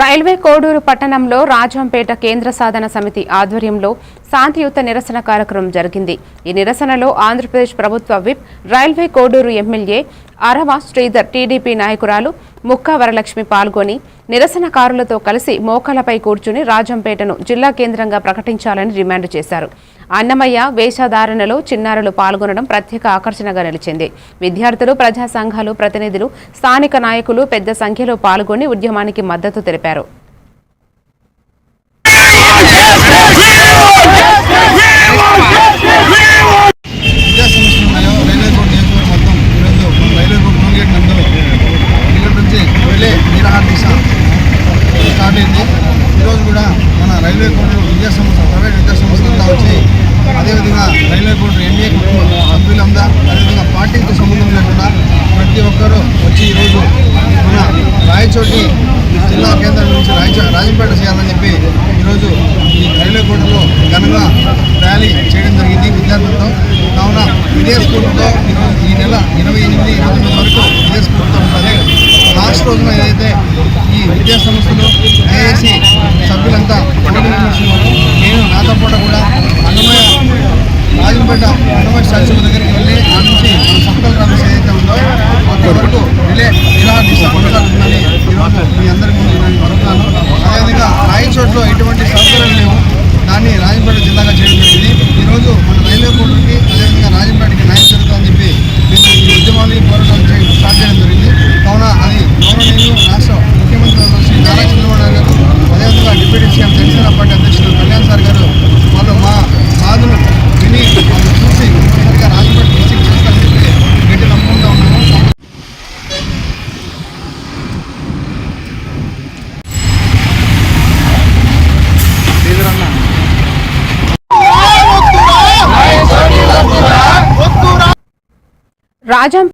Railway Koduru పట్టణంలో రాజంపేట కేంద్ర సాధన సమితి ఆధ్వర్యంలో శాంతియుత నిరసన కార్యక్రమం జరిగింది. ఈ నిరసనలో ఆంధ్రప్రదేశ్ ప్రభుత్వ whip railway Koduru MLA Arava Sridhar TDP నాయకురాలు ముక్కా వరలక్ష్మి పాల్గొని నిరసనకారులతో కలిసి మోకాలపై కూర్చుని రాజంపేటను జిల్లా కేంద్రంగా ప్రకటించాలని డిమాండ్ చేశారు. అన్నమయ్య వేషధారణలో చిన్నారులు పాల్గొనడం ప్రత్యేక ఆకర్షణగా నిలిచింది. విద్యార్థులు ప్రజా సంఘాలు ప్రతినిధులు స్థానిక నాయకులు పెద్ద సంఖ్యలో పాల్గొని ఉద్యమానికి మద్దతు తెలిపారు విద్యా సంస్థలు ఉన్నాయో రైల్వే కోడ్ నియోజకవర్గం మొత్తం ఈరోజు మన రైల్వే కోడ్ టోల్గేట్ నందు ఇక్కడ నుంచి రైల్వే నిరాహార దీక్ష స్టార్ట్ అయింది ఈరోజు కూడా మన రైల్వే కోడ్ విద్యా సంస్థ ప్రైవేట్ విద్యా సంస్థలంతా వచ్చి అదేవిధంగా రైల్వే కోడ్ ఎంఏ సభ్యులంతా అదేవిధంగా పార్టీకి సంబంధం లేకుండా అందరూ వచ్చి ఈరోజు మన రాయచోటి జిల్లా కేంద్రం నుంచి రాయచో రాజంపేట చేయాలని చెప్పి ఈరోజు ఈ రైల్వే ఘనంగా ర్యాలీ చేయడం జరిగింది విద్యార్థులతో. కావున ఇదే స్కూల్తో ఈరోజు ఈ నెల ఇరవై ఎనిమిది ఇరవై తొమ్మిది వరకు ఇదే స్కూల్తో ఉంటుంది లాస్ట్ రోజున ఏదైతే ఈ విద్యా సంస్థలు ఐఏసి సభ్యులంతా పండుగ నేను నాతో పాటు కూడా అన్నమయ్య రాజంపేట అన్నమయ్య స్టాచ్యూ Rajam